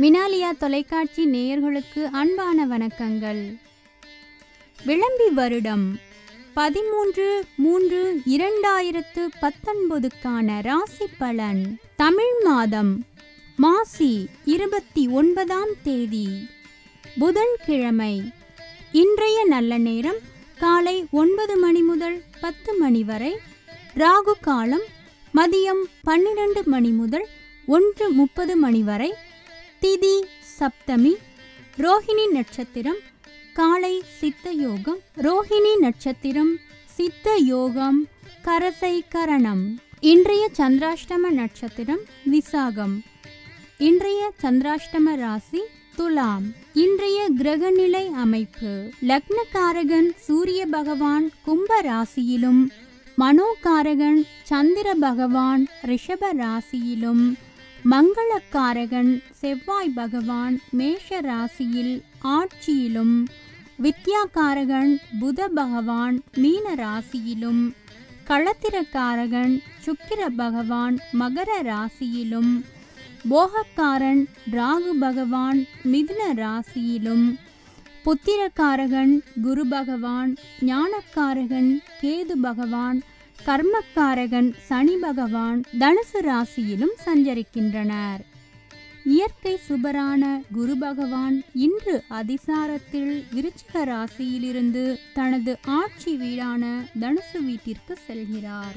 மினாலியா தொலைக்காட்சி நேயர்களுக்கு அன்பான வணக்கங்கள். விளம்பி வருடம் பதிமூன்று மூன்று இரண்டாயிரத்து பத்தொன்பதுக்கான ராசி பலன் தமிழ் மாதம் மாசி இருபத்தி ஒன்பதாம் தேதி. புதன்கிழமை. இன்றைய நல்ல நேரம் காலை ஒன்பது மணி முதல் பத்து மணி வரை. ராகு காலம் மதியம் பன்னிரண்டு மணி முதல் ஒன்று முப்பது மணி வரை. திதி சப்தமி ரோஹிணி நட்சத்திரம் காலை சித்த யோகம் ரோஹிணி நட்சத்திரம் சித்த யோகம் கரசை கரணம். இன்றைய சந்திராஷ்டம நட்சத்திரம் விசாகம். இன்றைய சந்திராஷ்டம ராசி துலாம். இன்றைய கிரகநிலை அமைப்பு. லக்னகாரகன் சூரிய பகவான் கும்ப ராசியிலும் மனோகாரகன் சந்திர பகவான் ரிஷப ராசியிலும் மங்களக்காரகன் செவ்வாய் பகவான் மேஷ ராசியில் ஆட்சியிலும் வித்யாகாரகன் புத பகவான் மீன ராசியிலும் களத்திரக்காரகன் சுக்கிர பகவான் மகர ராசியிலும் போகக்காரன் ராகு பகவான் மிதுன ராசியிலும் புத்திரக்காரகன் குரு பகவான் ஞானக்காரகன் கேது பகவான் கர்மக்காரகன் சனி பகவான் தனுசு ராசியிலும் சஞ்சரிக்கின்றனர். இயற்கை சுபரான குரு பகவான் இன்று அதிசாரத்தில் விருச்சிக ராசியிலிருந்து தனது ஆட்சி வீடான தனுசு வீட்டிற்கு செல்கிறார்.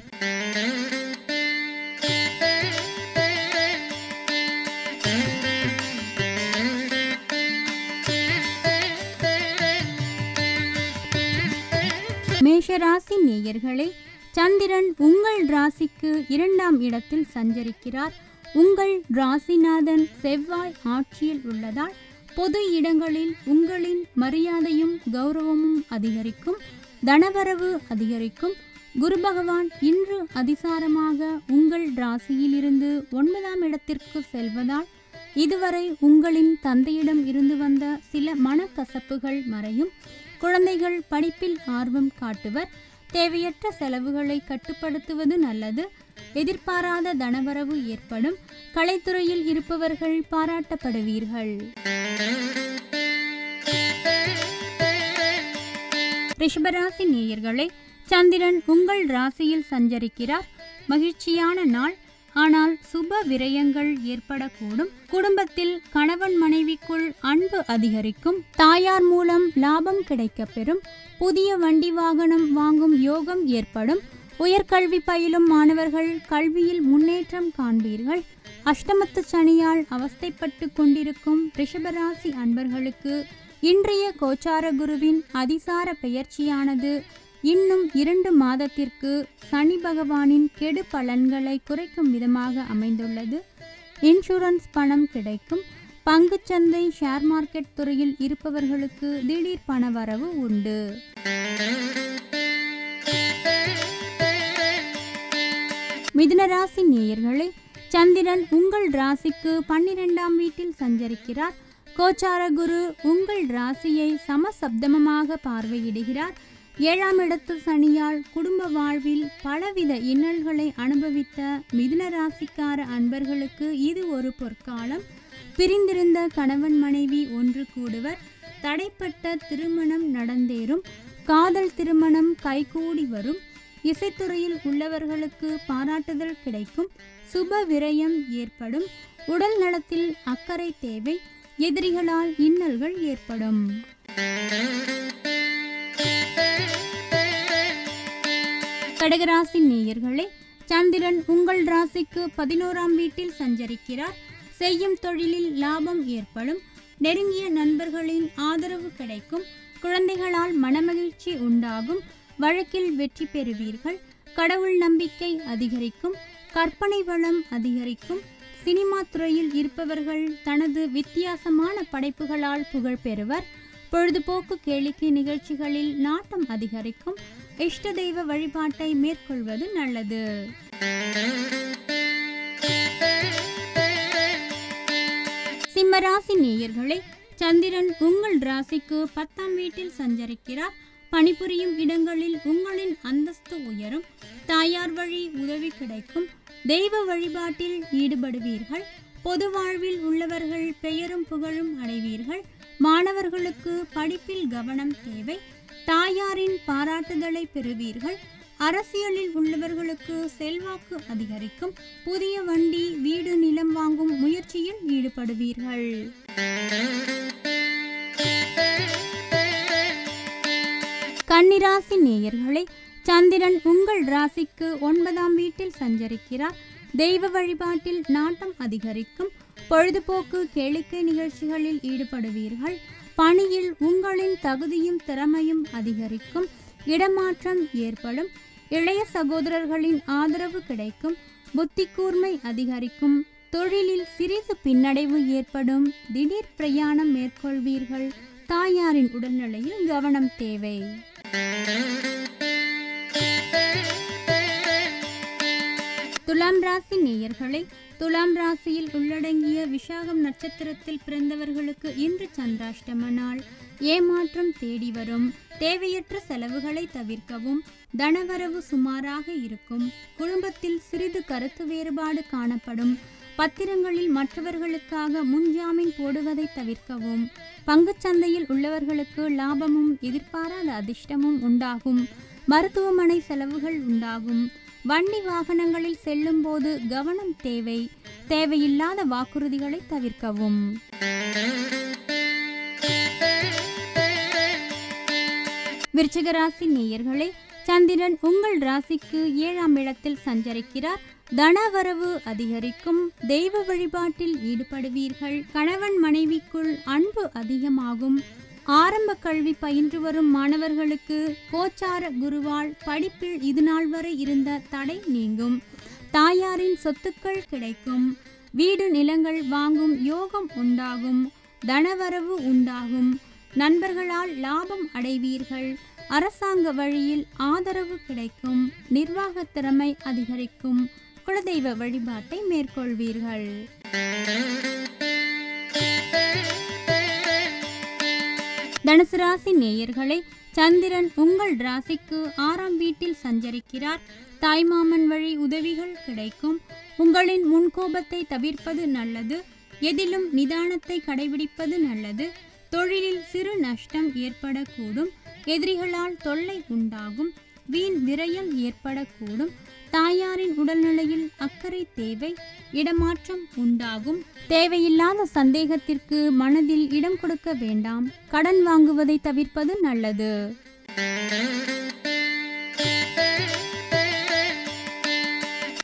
மேஷராசி நேயர்களே சந்திரன் உங்கள் ராசிக்கு இரண்டாம் இடத்தில் சஞ்சரிக்கிறார். உங்கள் ராசிநாதன் செவ்வாய் ஆட்சியில் உள்ளதால் பொது இடங்களில் உங்களின் மரியாதையும் கௌரவமும் அதிகரிக்கும் தனவரவு அதிகரிக்கும். குரு பகவான் இன்று அதிசாரமாக உங்கள் ராசியிலிருந்து ஒன்பதாம் இடத்திற்கு செல்வதால் இதுவரை உங்களின் தந்தையிடம் இருந்து வந்த சில மனக்கசப்புகள் மறையும். குழந்தைகள் படிப்பில் ஆர்வம் காட்டுவர். தேவையற்ற செலவுகளை கட்டுப்படுத்துவது நல்லது. எதிர்பாராத தனவரவு ஏற்படும். கலைத்துறையில் இருப்பவர்கள் பாராட்டப்படுவீர்கள். ரிஷபராசி நேயர்களே சந்திரன் உங்கள் ராசியில் சஞ்சரிக்கிறார். மகிழ்ச்சியான நாள். ஆனால் சுப விரயங்கள் ஏற்படக்கூடும். குடும்பத்தில் கணவன் மனைவிக்குள் அன்பு அதிகரிக்கும். தாயார் மூலம் லாபம் கிடைக்கப்பெறும். புதிய வண்டி வாகனம் வாங்கும் யோகம் ஏற்படும். உயர்கல்வி பயிலும் மாணவர்கள் கல்வியில் முன்னேற்றம் காண்பீர்கள். அஷ்டமத்து சனியால் அவஸ்தைப்பட்டு கொண்டிருக்கும் ரிஷபராசி அன்பர்களுக்கு இன்றைய கோச்சார குருவின் அதிசார பெயர்ச்சியானது இன்னும் இரண்டு மாதத்திற்கு சனி பகவானின் கெடு பலன்களை குறைக்கும் விதமாக அமைந்துள்ளது. இன்சூரன்ஸ் பணம் கிடைக்கும். பங்குச்சந்தை ஷேர் மார்க்கெட் துறையில் இருப்பவர்களுக்கு திடீர் பண வரவு உண்டு. மிதுனராசி நேயர்களே சந்திரன் உங்கள் ராசிக்கு பன்னிரெண்டாம் வீட்டில் சஞ்சரிக்கிறார். கோச்சார குரு உங்கள் ராசியை சமசப்தமமாக பார்வையிடுகிறார். ஏழாம் இடத்து சனியால் குடும்ப வாழ்வில் பலவித இன்னல்களை அனுபவித்த மிதுன ராசிக்கார அன்பர்களுக்கு இது ஒரு பொற்காலம். பிரிந்திருந்த கணவன் மனைவி ஒன்று கூடுவர். தடைப்பட்ட திருமணம் நடந்தேறும். காதல் திருமணம் கைகூடி வரும். இசைத்துறையில் உள்ளவர்களுக்கு பாராட்டுதல் கிடைக்கும். சுப விரயம் ஏற்படும். உடல் நலத்தில் அக்கறை தேவை. எதிரிகளால் இன்னல்கள் ஏற்படும். கடகராசி நேயர்களே சந்திரன் உங்கள் ராசிக்கு பதினோராம் வீட்டில் சஞ்சரிக்கிறார். செய்யும் தொழிலில் லாபம் ஏற்படும். நெருங்கிய நண்பர்களின் ஆதரவு கிடைக்கும். குழந்தைகளால் மனமகிழ்ச்சி உண்டாகும். வழக்கில் வெற்றி பெறுவீர்கள். கடவுள் நம்பிக்கை அதிகரிக்கும். கற்பனை வளம் அதிகரிக்கும். சினிமா துறையில் இருப்பவர்கள் தனது வித்தியாசமான படைப்புகளால் புகழ் பெறுவர். பொழுதுபோக்கு கேளிக்கை நிகழ்ச்சிகளில் நாட்டம் அதிகரிக்கும். இஷ்ட தெய்வ வழிபாட்டை மேற்கொள்வது நல்லது. சிம்மராசி நேயர்களே சந்திரன் உங்கள் ராசிக்கு பத்தாம் வீட்டில் சஞ்சரிக்கிறார். பணிபுரியும் இடங்களில் உங்களின் அந்தஸ்து உயரும். தாயார் வழி உதவி கிடைக்கும். தெய்வ வழிபாட்டில் ஈடுபடுவீர்கள். பொது வாழ்வில் உள்ளவர்கள் பெயரும் புகழும் அடைவீர்கள். மாணவர்களுக்கு படிப்பில் கவனம் தேவை. தாயாரின் பாராட்டுதலை பெறுவீர்கள். அரசியலில் உள்ளவர்களுக்கு செல்வாக்கு அதிகரிக்கும். புதிய வண்டி வீடு நிலம் வாங்கும் முயற்சியில் ஈடுபடுவீர்கள். கன்னிராசி நேயர்களே சந்திரன் உங்கள் ராசிக்கு ஒன்பதாம் வீட்டில் சஞ்சரிக்கிறார். தெய்வ வழிபாட்டில் நாட்டம் அதிகரிக்கும். பொழுதுபோக்கு கேளிக்கை நிகழ்ச்சிகளில் ஈடுபடுவீர்கள். பணியில் உங்களின் தகுதியும் திறமையும் அதிகரிக்கும் இடமாற்றம் ஏற்படும் இளைய சகோதரர்களின் ஆதரவு கிடைக்கும் புத்தி கூர்மை அதிகரிக்கும் தொழிலில் சிறிது பின்னடைவு ஏற்படும் திடீர் பிரயாணம் மேற்கொள்வீர்கள். தாயாரின் உடல்நிலையில் கவனம் தேவை. துலாம் ராசி நேயர்களை துலாம் ராசியில் உள்ளடங்கிய விசாகம் நட்சத்திரத்தில் பிறந்தவர்களுக்கு இன்று சந்திராஷ்டம நாள். ஏமாற்றம் தேடி வரும். தேவையற்ற செலவுகளை தவிர்க்கவும் தனவரவு சுமாராக இருக்கும். குடும்பத்தில் சிறிது கருத்து வேறுபாடு காணப்படும். பத்திரங்களில் மற்றவர்களுக்காக முன்ஜாமீன் போடுவதை தவிர்க்கவும் பங்குச்சந்தையில் உள்ளவர்களுக்கு லாபமும் எதிர்பாராத அதிர்ஷ்டமும் உண்டாகும். மருத்துவமனை செலவுகள் உண்டாகும். வண்டி வாகனங்களில் செல்லும்போது கவனம் தேவை. தேவையில்லாத வாக்குறுதிகளை தவிர்க்கவும். விருச்சிகராசி நேயர்களே சந்திரன் உங்கள் ராசிக்கு ஏழாம் இடத்தில் சஞ்சரிக்கிறார். தனவரவு அதிகரிக்கும். தெய்வ வழிபாட்டில் ஈடுபடுவீர்கள். கணவன் மனைவிக்குள் அன்பு அதிகமாகும். ஆரம்ப கல்வி பயின்று வரும் மாணவர்களுக்கு கோச்சார குருவால் படிப்பில் இதுநாள் வரை இருந்த தடை நீங்கும். தாயாரின் சொத்துக்கள் கிடைக்கும். வீடு நிலங்கள் வாங்கும் யோகம் உண்டாகும். தனவரவு உண்டாகும். நண்பர்களால் லாபம் அடைவீர்கள். அரசாங்க வழியில் ஆதரவு கிடைக்கும். நிர்வாக திறமை அதிகரிக்கும். குலதெய்வ வழிபாட்டை மேற்கொள்வீர்கள். தனுசு ராசி நேயர்களே சந்திரன் உங்கள் ராசிக்கு ஆறாம் வீட்டில் சஞ்சரிக்கிறார். தாய்மாமன் வழி உதவிகள் கிடைக்கும். உங்களின் முன்கோபத்தை தவிர்ப்பது நல்லது. எதிலும் நிதானத்தை கடைபிடிப்பது நல்லது. தொழிலில் சிறு நஷ்டம் ஏற்படக்கூடும். எதிரிகளால் தொல்லை உண்டாகும். வீண் விரயம் ஏற்படக்கூடும். தாயாரின் உடல்நிலையில் அக்கறை தேவை இடமாற்றம் உண்டாகும். தேவையில்லாத சந்தேகத்திற்கு மனதில் இடம் கொடுக்க வேண்டாம். கடன் வாங்குவதை தவிர்ப்பது நல்லது.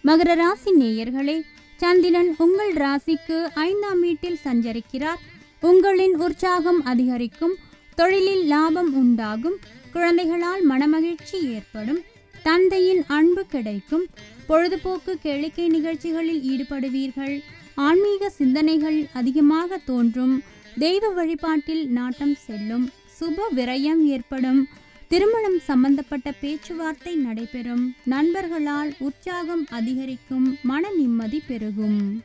மகர ராசி நேயர்களே சந்திரன் உங்கள் ராசிக்கு ஐந்தாம் வீட்டில் சஞ்சரிக்கிறார். உங்களின் உற்சாகம் அதிகரிக்கும் தொழிலில் லாபம் உண்டாகும் குழந்தைகளால் மனமகிழ்ச்சி ஏற்படும். தந்தையின் அன்பு கிடைக்கும். பொழுதுபோக்கு கேளிக்கை நிகழ்ச்சிகளில் ஈடுபடுவீர்கள். ஆன்மீக சிந்தனைகள் அதிகமாக தோன்றும். தெய்வ வழிபாட்டில் நாட்டம் செல்லும். சுப விரயம் ஏற்படும். திருமணம் சம்பந்தப்பட்ட பேச்சுவார்த்தை நடைபெறும். நண்பர்களால் உற்சாகம் அதிகரிக்கும். மன நிம்மதி பெருகும்.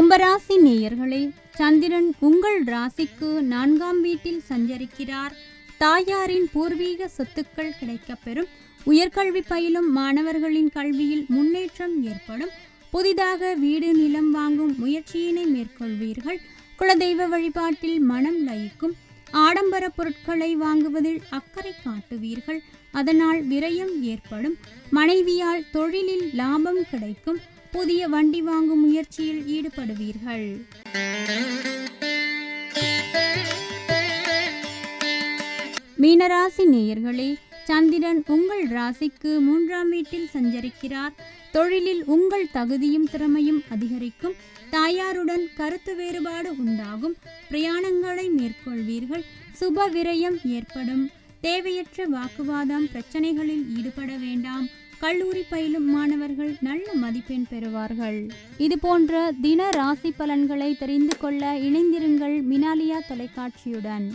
கும்பராசி நேயர்களே சந்திரன் உங்கள் ராசிக்கு நான்காம் வீட்டில் சஞ்சரிக்கிறார். தாயாரின் பூர்வீக சொத்துக்கள் கிடைக்கப்பெறும். உயர்கல்வி பயிலும் மாணவர்களின் கல்வியில் முன்னேற்றம் ஏற்படும். புதிதாக வீடு நிலம் வாங்கும் முயற்சியினை மேற்கொள்வீர்கள். குலதெய்வ வழிபாட்டில் மனம் லயிக்கும். ஆடம்பர பொருட்களை வாங்குவதில் அக்கறை காட்டுவீர்கள். அதனால் விரயம் ஏற்படும். மனைவியால் தொழிலில் லாபம் கிடைக்கும். புதிய வண்டி வாங்கும் முயற்சியில் ஈடுபடுவீர்கள். மீனராசி நேயர்களே சந்திரன் உங்கள் ராசிக்கு மூன்றாம் வீட்டில் சஞ்சரிக்கிறார். தொழிலில் உங்கள் தகுதியும் திறமையும் அதிகரிக்கும். தாயாருடன் கருத்து வேறுபாடு உண்டாகும். பிரயாணங்களை மேற்கொள்வீர்கள். சுப விரயம் ஏற்படும். தேவையற்ற வாக்குவாதம் பிரச்சனைகளில் ஈடுபட வேண்டாம். கல்லூரி பயிலும் மாணவர்கள் நல்ல மதிப்பெண் பெறுவார்கள். இது போன்ற தின ராசி பலன்களை தெரிந்து கொள்ள இணைந்திருங்கள் மினாலியா தொலைக்காட்சியுடன்.